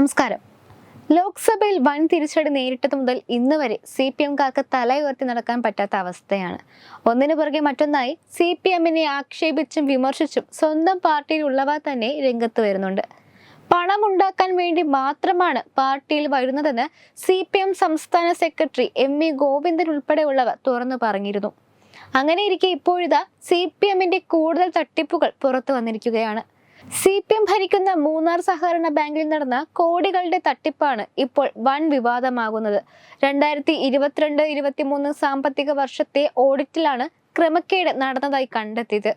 നമസ്കാരം. ലോക്സഭയിൽ വൻ തിരിച്ചടി നേരിട്ടത് മുതൽ ഇന്ന് വരെ സി പി എംകാർക്ക് ഉയർത്തി നടക്കാൻ പറ്റാത്ത അവസ്ഥയാണ്. ഒന്നിനു പുറകെ മറ്റൊന്നായി സി പി എമ്മിനെ ആക്ഷേപിച്ചും വിമർശിച്ചും സ്വന്തം പാർട്ടിയിൽ പാർട്ടിയിലുള്ളവ തന്നെ രംഗത്ത് വരുന്നുണ്ട്. പണമുണ്ടാക്കാൻ വേണ്ടി മാത്രമാണ് പാർട്ടിയിൽ വരുന്നതെന്ന് സി പി എം സംസ്ഥാന സെക്രട്ടറി എം വി ഗോവിന്ദൻ ഉൾപ്പെടെയുള്ളവർ തുറന്നു പറഞ്ഞിരുന്നു. അങ്ങനെയിരിക്കെ ഇപ്പോഴിതാ സി പി എമ്മിന്റെ കൂടുതൽ തട്ടിപ്പുകൾ പുറത്തു വന്നിരിക്കുകയാണ്. സി പി എം ഭരിക്കുന്ന മൂന്നാർ സഹകരണ ബാങ്കിൽ നടന്ന കോടികളുടെ തട്ടിപ്പാണ് ഇപ്പോൾ വൻ വിവാദമാകുന്നത്. രണ്ടായിരത്തി ഇരുപത്തിരണ്ട് ഇരുപത്തിമൂന്ന് സാമ്പത്തിക വർഷത്തെ ഓഡിറ്റിലാണ് ക്രമക്കേട് നടന്നതായി കണ്ടെത്തിയത്.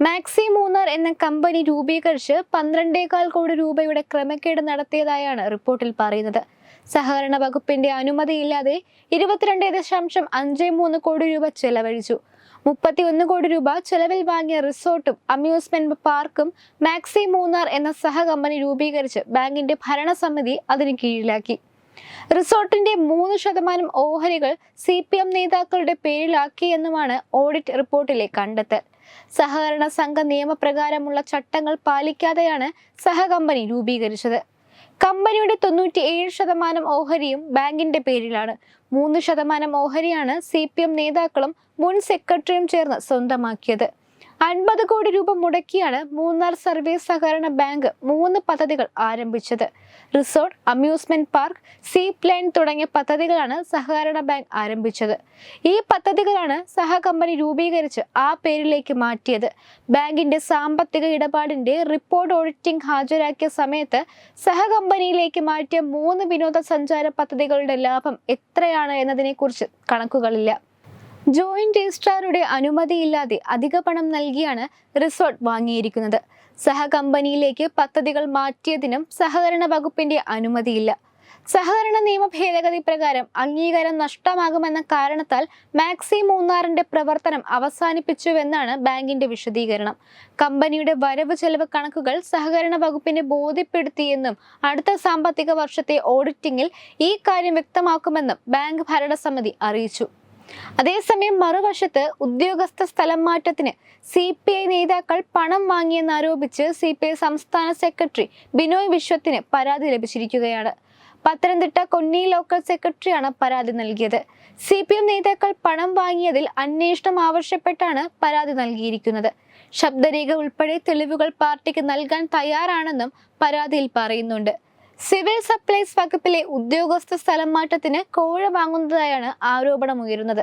മാക്സി മൂന്നാർ എന്ന കമ്പനി രൂപീകരിച്ച് പന്ത്രണ്ടേകാൽ കോടി രൂപയുടെ ക്രമക്കേട് നടത്തിയതായാണ് റിപ്പോർട്ടിൽ പറയുന്നത്. സഹകരണ വകുപ്പിന്റെ അനുമതിയില്ലാതെ ഇരുപത്തിരണ്ട് ദശാംശം അഞ്ച് മൂന്ന് കോടി രൂപ ചെലവഴിച്ചു. മുപ്പത്തിയൊന്ന് കോടി രൂപ ചെലവിൽ വാങ്ങിയ റിസോർട്ടും അമ്യൂസ്മെന്റ് പാർക്കും മാക്സി മൂന്നാർ എന്ന സഹകമ്പനി രൂപീകരിച്ച് ബാങ്കിന്റെ ഭരണസമിതി അതിന് കീഴിലാക്കി. റിസോർട്ടിന്റെ മൂന്ന് ശതമാനം ഓഹരികൾ സി പി എം നേതാക്കളുടെ പേരിലാക്കിയെന്നുമാണ് ഓഡിറ്റ് റിപ്പോർട്ടിലെ കണ്ടെത്തൽ. സഹകരണ സംഘ നിയമപ്രകാരമുള്ള ചട്ടങ്ങൾ പാലിക്കാതെയാണ് സഹകമ്പനി രൂപീകരിച്ചത്. കമ്പനിയുടെ തൊണ്ണൂറ്റി ഏഴ് ശതമാനം ഓഹരിയും ബാങ്കിന്റെ പേരിലാണ്. മൂന്ന് ശതമാനം ഓഹരിയാണ് സി നേതാക്കളും മുൻ സെക്രട്ടറിയും ചേർന്ന് സ്വന്തമാക്കിയത്. അൻപത് കോടി രൂപ മുടക്കിയാണ് മൂന്നാർ സർവീസ് സഹകരണ ബാങ്ക് മൂന്ന് പദ്ധതികൾ ആരംഭിച്ചത്. Resort amusement park see plain തുടങ്ങിയ പദ്ധതികളാണ് സഹകരണ ബാങ്ക് ആരംഭിച്ചത്. ഈ പദ്ധതികളാണ് സഹകമ്പനി രൂപീകരിച്ച് ആ പേരിലേക്ക് മാറ്റിയത്. ബാങ്കിന്റെ സാമ്പത്തിക ഇടപാടിന്റെ റിപ്പോർട്ട് ഓഡിറ്റിംഗ് ഹാജരാക്കിയ സമയത്ത് സഹകമ്പനിയിലേക്ക് മാറ്റിയ മൂന്ന് വിനോദസഞ്ചാര പദ്ധതികളുടെ ലാഭം എത്രയാണ് എന്നതിനെക്കുറിച്ച് കണക്കുകളില്ല. ജോയിന്റ് രജിസ്ട്രാറുടെ അനുമതിയില്ലാതെ അധിക പണം നൽകിയാണ് റിസോർട്ട് വാങ്ങിയിരിക്കുന്നത്. സഹകമ്പനിയിലേക്ക് പദ്ധതികൾ മാറ്റിയതിനും സഹകരണ വകുപ്പിന്റെ അനുമതിയില്ല. സഹകരണ നിയമ ഭേദഗതി പ്രകാരം അംഗീകാരം നഷ്ടമാകുമെന്ന കാരണത്താൽ മാക്സി മൂന്നാറിന്റെ പ്രവർത്തനം അവസാനിപ്പിച്ചുവെന്നാണ് ബാങ്കിന്റെ വിശദീകരണം. കമ്പനിയുടെ വരവ് ചെലവ് കണക്കുകൾ സഹകരണ വകുപ്പിനെ ബോധ്യപ്പെടുത്തിയെന്നും അടുത്ത സാമ്പത്തിക വർഷത്തെ ഓഡിറ്റിംഗിൽ ഈ കാര്യം വ്യക്തമാക്കുമെന്നും ബാങ്ക് ഭരണസമിതി അറിയിച്ചു. അതേസമയം മറുവശത്ത് ഉദ്യോഗസ്ഥ സ്ഥലം മാറ്റത്തിന് സി പി ഐ നേതാക്കൾ പണം വാങ്ങിയെന്നാരോപിച്ച് സി പി ഐ സംസ്ഥാന സെക്രട്ടറി ബിനോയ് വിശ്വത്തിന് പരാതി ലഭിച്ചിരിക്കുകയാണ്. പത്തനംതിട്ട കൊന്നി ലോക്കൽ സെക്രട്ടറിയാണ് പരാതി നൽകിയത്. സി പി എം നേതാക്കൾ പണം വാങ്ങിയതിൽ അന്വേഷണം ആവശ്യപ്പെട്ടാണ് പരാതി നൽകിയിരിക്കുന്നത്. ശബ്ദരേഖ ഉൾപ്പെടെ തെളിവുകൾ പാർട്ടിക്ക് നൽകാൻ തയ്യാറാണെന്നും പരാതിയിൽ പറയുന്നുണ്ട്. സിവിൽ സപ്ലൈസ് വകുപ്പിലെ ഉദ്യോഗസ്ഥ സ്ഥലം മാറ്റത്തിന് കോഴ വാങ്ങുന്നതായാണ് ആരോപണമുയരുന്നത്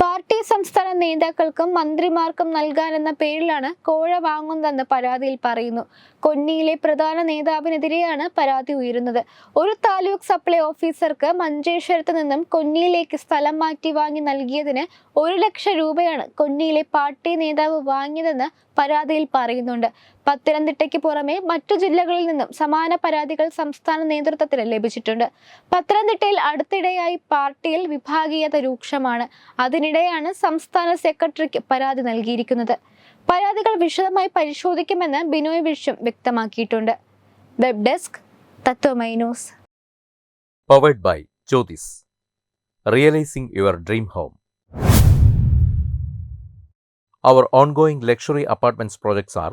പാർട്ടി സംസ്ഥാന നേതാക്കൾക്കും മന്ത്രിമാർക്കും നൽകാനെന്ന പേരിലാണ് കോഴ വാങ്ങുന്നതെന്ന് പരാതിയിൽ പറയുന്നു. കൊന്നിയിലെ പ്രധാന നേതാവിനെതിരെയാണ് പരാതി ഉയരുന്നത്. ഒരു താലൂക്ക് സപ്ലൈ ഓഫീസർക്ക് മഞ്ചേശ്വരത്ത് നിന്നും കൊന്നിയിലേക്ക് സ്ഥലം മാറ്റി വാങ്ങി നൽകിയതിന് ഒരു ലക്ഷം രൂപയാണ് കൊന്നിയിലെ പാർട്ടി നേതാവ് വാങ്ങിയതെന്ന് പരാതിയിൽ പറയുന്നുണ്ട്. പത്തനംതിട്ടയ്ക്ക് പുറമെ മറ്റു ജില്ലകളിൽ നിന്നും സമാന പരാതികൾ സംസ്ഥാന നേതൃത്വത്തിന് ലഭിച്ചിട്ടുണ്ട്. പത്തനംതിട്ടയിൽ അടുത്തിടെയായി പാർട്ടിയിൽ വിഭാഗീയത രൂക്ഷമാണ്. അതിനിടെയാണ് സംസ്ഥാന സെക്രട്ടറിക്ക് പരാതി നൽകിയിരിക്കുന്നത്. പരാതികൾ വിശദമായി പരിശോധിക്കുമെന്ന് ബിനോയ് വിശ്വം വ്യക്തമാക്കിയിട്ടുണ്ട്. Web desk തത്വമൈനൂസ് powered by Jyothis realising your dream home Our ongoing luxury apartments projects are